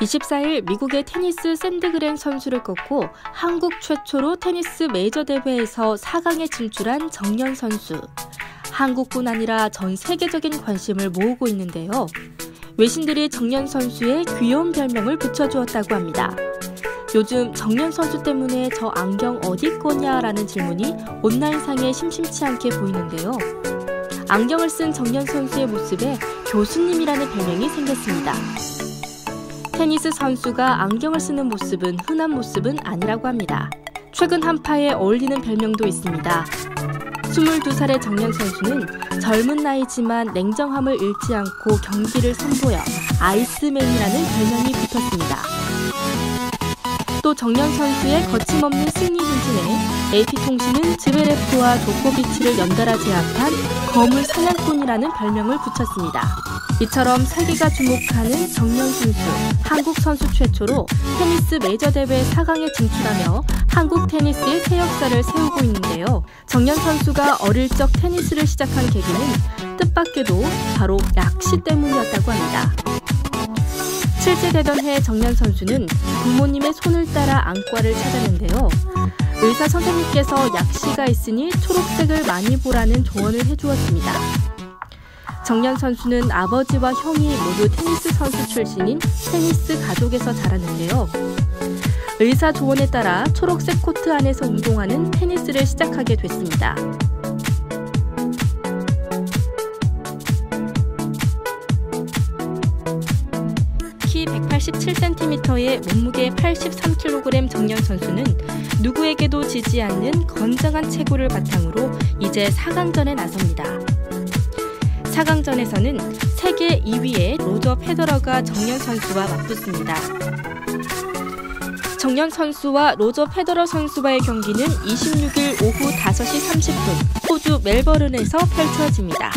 24일 미국의 테니스 샌드그렌 선수를 꺾고 한국 최초로 테니스 메이저 대회에서 4강에 진출한 정연 선수. 한국뿐 아니라 전 세계적인 관심을 모으고 있는데요. 외신들이 정연 선수의 귀여운 별명을 붙여주었다고 합니다. 요즘 정연 선수 때문에 저 안경 어디 거냐라는 질문이 온라인상에 심심치 않게 보이는데요. 안경을 쓴 정연 선수의 모습에 교수님이라는 별명이 생겼습니다. 테니스 선수가 안경을 쓰는 모습은 흔한 모습은 아니라고 합니다. 최근 한파에 어울리는 별명도 있습니다. 22살의 정연 선수는 젊은 나이지만 냉정함을 잃지 않고 경기를 선보여 아이스맨이라는 별명이. 또 정연 선수의 거침없는 승리 행진에 AP통신은 즈베레프와 조코비치를 연달아 제압한 거물 사냥꾼이라는 별명을 붙였습니다. 이처럼 세계가 주목하는 정연 선수, 한국 선수 최초로 테니스 메이저 대회 4강에 진출하며 한국 테니스의 새 역사를 세우고 있는데요. 정연 선수가 어릴 적 테니스를 시작한 계기는 뜻밖에도 바로 약시 때문이었다고 합니다. 7세 되던 해 정연 선수는 부모님의 손을 따라 안과를 찾았는데요. 의사 선생님께서 약시가 있으니 초록색을 많이 보라는 조언을 해주었습니다. 정연 선수는 아버지와 형이 모두 테니스 선수 출신인 테니스 가족에서 자랐는데요. 의사 조언에 따라 초록색 코트 안에서 운동하는 테니스를 시작하게 됐습니다. 키 187cm의 몸무게 83kg 정연 선수는 누구에게도 지지 않는 건장한 체구를 바탕으로 이제 4강전에 나섭니다. 4강전에서는 세계 2위의 로저 페더러가 정연 선수와 맞붙습니다. 정연 선수와 로저 페더러 선수와의 경기는 26일 오후 5시 30분 호주 멜버른에서 펼쳐집니다.